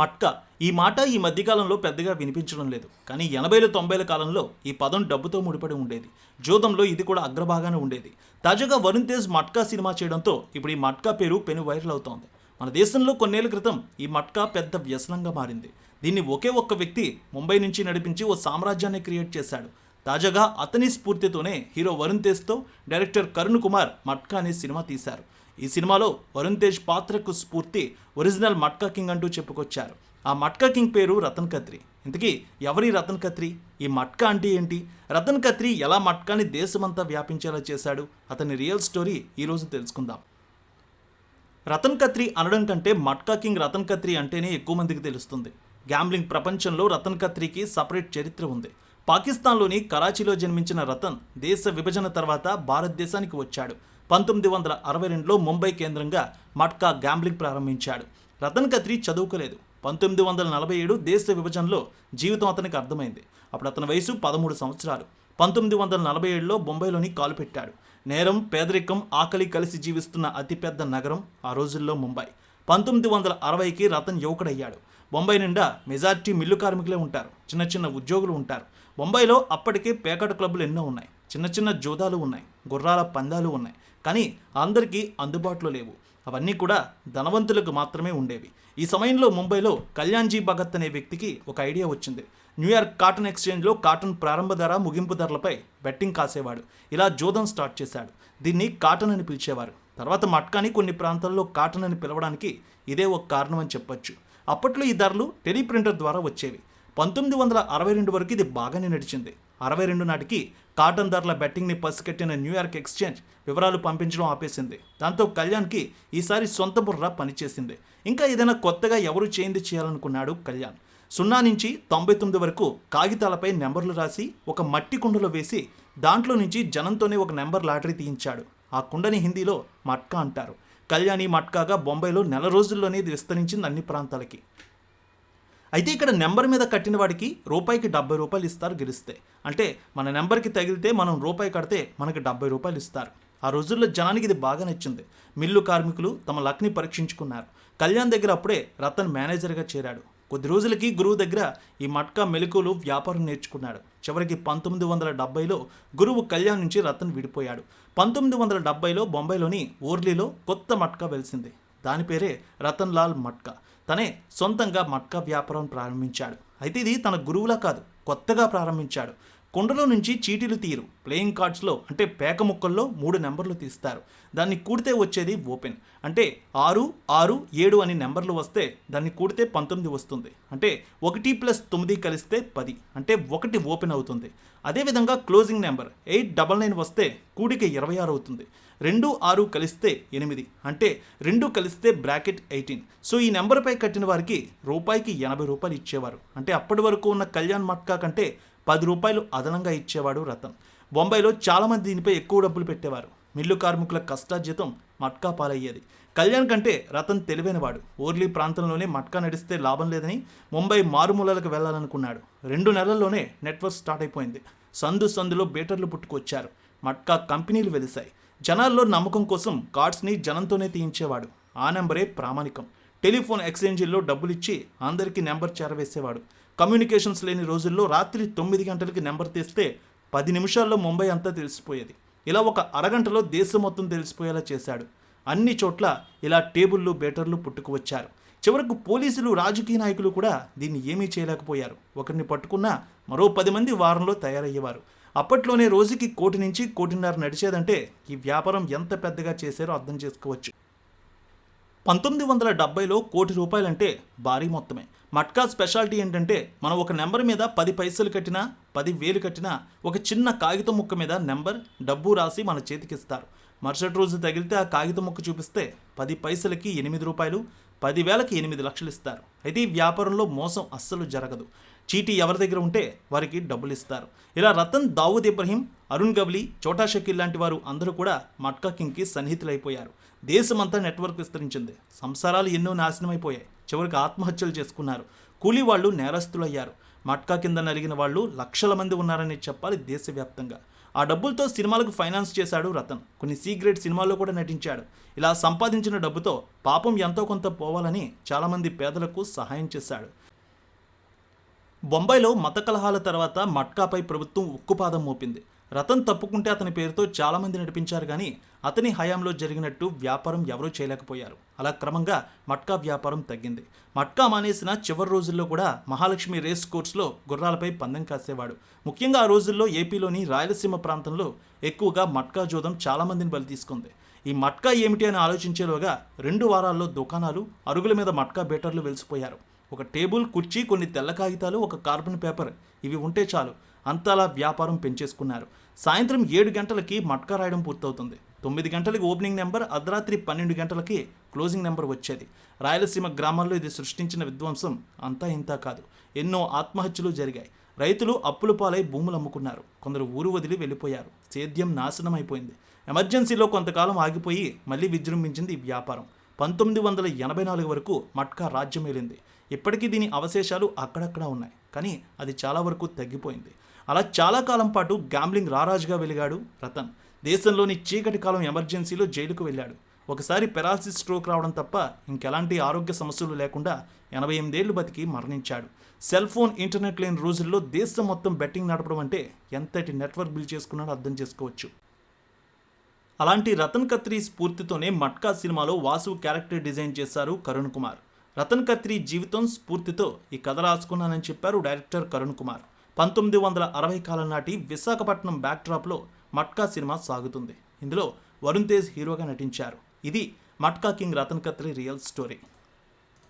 మట్కా. ఈ మాట ఈ మధ్యకాలంలో పెద్దగా వినిపించడం లేదు. కానీ ఎనభైల తొంభైల కాలంలో ఈ పదం డబ్బుతో ముడిపడి ఉండేది. జోదంలో ఇది కూడా అగ్రభాగానే ఉండేది. తాజాగా వరుణ్ తేజ్ మట్కా సినిమా చేయడంతో ఇప్పుడు ఈ మట్కా పేరు పెను వైరల్ అవుతోంది. మన దేశంలో కొన్నేళ్ళ క్రితం ఈ మట్కా పెద్ద వ్యసనంగా మారింది. దీన్ని ఒకే ఒక్క వ్యక్తి ముంబై నుంచి నడిపించి ఓ సామ్రాజ్యాన్ని క్రియేట్ చేశాడు. తాజాగా అతని స్ఫూర్తితోనే హీరో వరుణ్ తేజ్తో డైరెక్టర్ కరుణ్ కుమార్ మట్కా అనే సినిమా తీశారు. ఈ సినిమాలో వరుణ్ తేజ్ పాత్రకు స్ఫూర్తి ఒరిజినల్ మట్కా కింగ్ అంటూ చెప్పుకొచ్చారు. ఆ మట్కా కింగ్ పేరు రతన్ కత్రి. ఇంతకీ ఎవరి రతన్ కత్రి? ఈ మట్కా అంటే ఏంటి? రతన్ కత్రి ఎలా మట్కాని దేశమంతా వ్యాపించేలా చేశాడు? అతని రియల్ స్టోరీ ఈరోజు తెలుసుకుందాం. రతన్ కత్రి అనడం కంటే మట్కా కింగ్ రతన్ కత్రి అంటేనే ఎక్కువ మందికి తెలుస్తుంది. గ్యాంబ్లింగ్ ప్రపంచంలో రతన్ కత్రికి సపరేట్ చరిత్ర ఉంది. పాకిస్తాన్లోని కరాచీలో జన్మించిన రతన్ దేశ విభజన తర్వాత భారతదేశానికి వచ్చాడు. పంతొమ్మిది వందల అరవై రెండులో ముంబై కేంద్రంగా మట్కా గ్యాంబ్లింగ్ ప్రారంభించాడు. రతన్ కత్రి చదువుకోలేదు. పంతొమ్మిది వందల నలభై ఏడు దేశ విభజనలో జీవితం అతనికి అర్థమైంది. అప్పుడు అతని వయసు పదమూడు సంవత్సరాలు. పంతొమ్మిది వందల నలభై ఏడులో బొంబాయిలోని కాలు పెట్టాడు. నేరం పేదరికం ఆకలి కలిసి జీవిస్తున్న అతిపెద్ద నగరం ఆ రోజుల్లో ముంబై. పంతొమ్మిది వందల అరవైకి రతన్ యువకుడయ్యాడు. బొంబాయి నిండా మెజార్టీ మిల్లు కార్మికులే ఉంటారు. చిన్న చిన్న ఉద్యోగులు ఉంటారు. బొంబాయిలో అప్పటికే పేకాట క్లబ్బులు ఎన్నో ఉన్నాయి. చిన్న చిన్న జోదాలు ఉన్నాయి. గుర్రాల పందాలు ఉన్నాయి. కానీ అందరికీ అందుబాటులో లేవు. అవన్నీ కూడా ధనవంతులకు మాత్రమే ఉండేవి. ఈ సమయంలో ముంబైలో కళ్యాణ్జీ భగత్ అనే వ్యక్తికి ఒక ఐడియా వచ్చింది. న్యూయార్క్ కాటన్ ఎక్స్చేంజ్లో కాటన్ ప్రారంభ ధర ముగింపు ధరలపై బెట్టింగ్ కాసేవాడు. ఇలా జోదం స్టార్ట్ చేశాడు. దీన్ని కాటన్ అని పిలిచేవారు. తర్వాత మట్కాని కొన్ని ప్రాంతాల్లో కాటన్ అని పిలవడానికి ఇదే ఒక కారణం అని చెప్పొచ్చు. అప్పట్లో ఈ ధరలు టెలిప్రింటర్ ద్వారా వచ్చేవి. పంతొమ్మిది వందల అరవై రెండు వరకు ఇది బాగానే నడిచింది. అరవై రెండు నాటికి కాటన్ ధరల బెట్టింగ్ని పసిగట్టిన న్యూయార్క్ ఎక్స్చేంజ్ వివరాలు పంపించడం ఆపేసింది. దాంతో కళ్యాణ్కి ఈసారి సొంత బుర్ర పనిచేసింది. ఇంకా ఏదైనా కొత్తగా ఎవరు చేయింది చేయాలనుకున్నాడు కళ్యాణ్. సున్నా నుంచి తొంభై తొమ్మిది వరకు కాగితాలపై నెంబర్లు రాసి ఒక మట్టి కుండలో వేసి దాంట్లో నుంచి జనంతోనే ఒక నెంబర్ లాటరీ తీయించాడు. ఆ కుండని హిందీలో మట్కా అంటారు. కళ్యాణి మట్కాగా బొంబాయిలో నెల రోజుల్లోనే ఇది విస్తరించింది అన్ని ప్రాంతాలకి. అయితే ఇక్కడ నెంబర్ మీద కట్టిన వాడికి రూపాయికి డెబ్బై రూపాయలు ఇస్తారు గెలిస్తే. అంటే మన నెంబర్కి తగిలితే మనం రూపాయి కడితే మనకి డెబ్బై రూపాయలు ఇస్తారు. ఆ రోజుల్లో జనానికి ఇది బాగా నచ్చింది. మిల్లు కార్మికులు తమ లక్ని పరీక్షించుకున్నారు. కళ్యాణ్ దగ్గర అప్పుడే రతన్ మేనేజర్గా చేరాడు. కొద్ది రోజులకి గురువు దగ్గర ఈ మట్కా మెలకులు వ్యాపారం నేర్చుకున్నాడు. చివరికి పంతొమ్మిది వందల డెబ్బైలో గురువు కళ్యాణ్ నుంచి రతన్ విడిపోయాడు. పంతొమ్మిది వందల డెబ్బైలో బొంబాయిలోని ఓర్లీలో కొత్త మట్కా వెలిసింది. దాని పేరే రతన్ లాల్ మట్కా. తనే సొంతంగా మట్కా వ్యాపారం ప్రారంభించాడు. అయితే ఇది తన గురువులా కాదు కొత్తగా ప్రారంభించాడు. కుండలో నుంచి చీటీలు తీరు ప్లేయింగ్ కార్డ్స్లో అంటే పేక ముక్కల్లో మూడు నెంబర్లు తీస్తారు. దాన్ని కూడితే వచ్చేది ఓపెన్. అంటే ఆరు ఆరు ఏడు అని నెంబర్లు వస్తే దాన్ని కూడితే పంతొమ్మిది వస్తుంది. అంటే ఒకటి ప్లస్ తొమ్మిది కలిస్తే పది. అంటే ఒకటి ఓపెన్ అవుతుంది. అదేవిధంగా closing number eight double nine వస్తే కూడిక ఇరవై ఆరు అవుతుంది. రెండు ఆరు కలిస్తే ఎనిమిది. అంటే రెండు కలిస్తే బ్రాకెట్ ఎయిటీన్. సో ఈ నెంబర్పై కట్టిన వారికి రూపాయికి ఎనభై రూపాయలు ఇచ్చేవారు. అంటే అప్పటి వరకు ఉన్న కళ్యాణ్ మట్కా కంటే పది రూపాయలు అదనంగా ఇచ్చేవాడు రతన్. బొంబాయిలో చాలామంది దీనిపై ఎక్కువ డబ్బులు పెట్టేవారు. మిల్లు కార్మికుల కష్టార్జితం మట్కా పాలయ్యేది. కళ్యాణ్ కంటే రతన్ తెలివైనవాడు. ఓర్లీ ప్రాంతంలోనే మట్కా నడిస్తే లాభం లేదని ముంబై మారుమూలలకు వెళ్ళాలనుకున్నాడు. రెండు నెలల్లోనే నెట్వర్క్ స్టార్ట్ అయిపోయింది. సందు సందులో బేటర్లు పుట్టుకొచ్చారు. మట్కా కంపెనీలు వెలిశాయి. జనాల్లో నమ్మకం కోసం కార్డ్స్ని జనంతోనే తీయించేవాడు. ఆ నెంబరే ప్రామాణికం. టెలిఫోన్ ఎక్స్చేంజీల్లో డబ్బులిచ్చి అందరికీ నెంబర్ చేరవేసేవాడు. కమ్యూనికేషన్స్ లేని రోజుల్లో రాత్రి తొమ్మిది గంటలకి నెంబర్ తీస్తే పది నిమిషాల్లో ముంబై అంతా తెలిసిపోయేది. ఇలా ఒక అరగంటలో దేశం మొత్తం తెలిసిపోయేలా చేశాడు. అన్ని చోట్ల ఇలా టేబుళ్ళు బేటర్లు పుట్టుకువచ్చారు. చివరకు పోలీసులు రాజకీయ నాయకులు కూడా దీన్ని ఏమీ చేయలేకపోయారు. ఒకరిని పట్టుకున్నా మరో పది మంది వారంలో తయారయ్యేవారు. అప్పట్లోనే రోజుకి కోటి నుంచి కోటిన్నర నడిచేదంటే ఈ వ్యాపారం ఎంత పెద్దగా చేశారో అర్థం చేసుకోవచ్చు. పంతొమ్మిది వందల డెబ్బైలో కోటి రూపాయలంటే భారీ మొత్తమే. మట్కా స్పెషాలిటీ ఏంటంటే మనం ఒక నెంబర్ మీద పది పైసలు కట్టినా పది వేలు కట్టినా ఒక చిన్న కాగితం ముక్క మీద నెంబర్ డబ్బు రాసి మన చేతికిస్తారు. మరుసటి రోజు తగిలితే ఆ కాగితం ముక్క చూపిస్తే పది పైసలకి ఎనిమిది రూపాయలు పదివేలకి ఎనిమిది లక్షలు ఇస్తారు. అయితే ఈ వ్యాపారంలో మోసం అస్సలు జరగదు. చీటీ ఎవరి దగ్గర ఉంటే వారికి డబ్బులు ఇస్తారు. ఇలా రతన్ దావూద్ ఇబ్రహీం అరుణ్ గవ్లీ చోటా షకీల్ లాంటి వారు అందరూ కూడా మట్కా కింగ్కి సన్నిహితులైపోయారు. దేశమంతా నెట్వర్క్ విస్తరించింది. సంసారాలు ఎన్నో నాశనమైపోయాయి. చివరికి ఆత్మహత్యలు చేసుకున్నారు. కూలీ వాళ్ళు నేరస్తులయ్యారు. మట్కా కింద నలిగిన వాళ్ళు లక్షల మంది ఉన్నారని చెప్పాలి దేశవ్యాప్తంగా. ఆ డబ్బులతో సినిమాలకు ఫైనాన్స్ చేశాడు రతన్. కొన్ని సీక్రెట్ సినిమాల్లో కూడా నటించాడు. ఇలా సంపాదించిన డబ్బుతో పాపం ఎంతో కొంత పోవాలని చాలామంది పేదలకు సహాయం చేశాడు. బొంబాయిలో మత కలహాల తర్వాత మట్కాపై ప్రభుత్వం ఉక్కుపాదం మోపింది. రతన్ తప్పుకుంటే అతని పేరుతో చాలామంది నడిపించారు కానీ అతని హయాంలో జరిగినట్టు వ్యాపారం ఎవరూ చేయలేకపోయారు. అలా క్రమంగా మట్కా వ్యాపారం తగ్గింది. మట్కా మానేసిన చివరి రోజుల్లో కూడా మహాలక్ష్మి రేస్ కోర్స్లో గుర్రాలపై పందెం కాసేవాడు. ముఖ్యంగా ఆ రోజుల్లో ఏపీలోని రాయలసీమ ప్రాంతంలో ఎక్కువగా మట్కా జోదం చాలామందిని బలి తీసుకుంది. ఈ మట్కా ఏమిటి అని ఆలోచించేలోగా రెండు వారాల్లో దుకాణాలు అరుగుల మీద మట్కా బేటర్లు వెలిసిపోయారు. ఒక టేబుల్ కుర్చీ కొన్ని తెల్ల కాగితాలు ఒక కార్బన్ పేపర్. ఇవి ఉంటే చాలు. అంతలా వ్యాపారం పెంచేసుకున్నారు. సాయంత్రం ఏడు గంటలకి మట్కా రాయడం పూర్తవుతుంది. తొమ్మిది గంటలకి ఓపెనింగ్ నెంబర్ అర్ధరాత్రి పన్నెండు గంటలకి క్లోజింగ్ నెంబర్ వచ్చేది. రాయలసీమ గ్రామాల్లో ఇది సృష్టించిన విధ్వంసం అంతా ఇంతా కాదు. ఎన్నో ఆత్మహత్యలు జరిగాయి. రైతులు అప్పుల పాలై భూములు అమ్ముకున్నారు. కొందరు ఊరు వదిలి వెళ్ళిపోయారు. సేద్యం నాశనం అయిపోయింది ఎమర్జెన్సీలో కొంతకాలం ఆగిపోయి మళ్ళీ విజృంభించింది ఈ వ్యాపారం. పంతొమ్మిది వందల ఎనభై నాలుగు వరకు మట్కా రాజ్యం ఏలింది. ఇప్పటికీ దీని అవశేషాలు అక్కడక్కడ ఉన్నాయి. కానీ అది చాలా వరకు తగ్గిపోయింది. అలా చాలా కాలం పాటు గ్యాంబ్లింగ్ రారాజుగా వెలిగాడు రతన్. దేశంలోని చీకటి కాలం ఎమర్జెన్సీలో జైలుకు వెళ్ళాడు. ఒకసారి పెరాలసిస్ స్ట్రోక్ రావడం తప్ప ఇంకెలాంటి ఆరోగ్య సమస్యలు లేకుండా ఎనభై ఎనిమిదేళ్ళు బతికి మరణించాడు. సెల్ ఫోన్ ఇంటర్నెట్ లేని రోజుల్లో దేశం మొత్తం బెట్టింగ్ నడపడం అంటే ఎంతటి నెట్వర్క్ బిల్ చేసుకున్నాడో అర్థం చేసుకోవచ్చు. అలాంటి రతన్ కత్రి స్ఫూర్తితోనే మట్కా సినిమాలో వాసు క్యారెక్టర్ డిజైన్ చేశారు కరుణ్ కుమార్. రతన్ కత్రి జీవితం స్ఫూర్తితో ఈ కథ రాసుకున్నానని చెప్పారు డైరెక్టర్ కరుణ్ కుమార్. పంతొమ్మిది వందల అరవై కాలం నాటి విశాఖపట్నం బ్యాక్డ్రాప్లో మట్కా సినిమా సాగుతుంది. ఇందులో వరుణ్ తేజ్ హీరోగా నటించారు. ఇది Matka king Ratan Khatri real story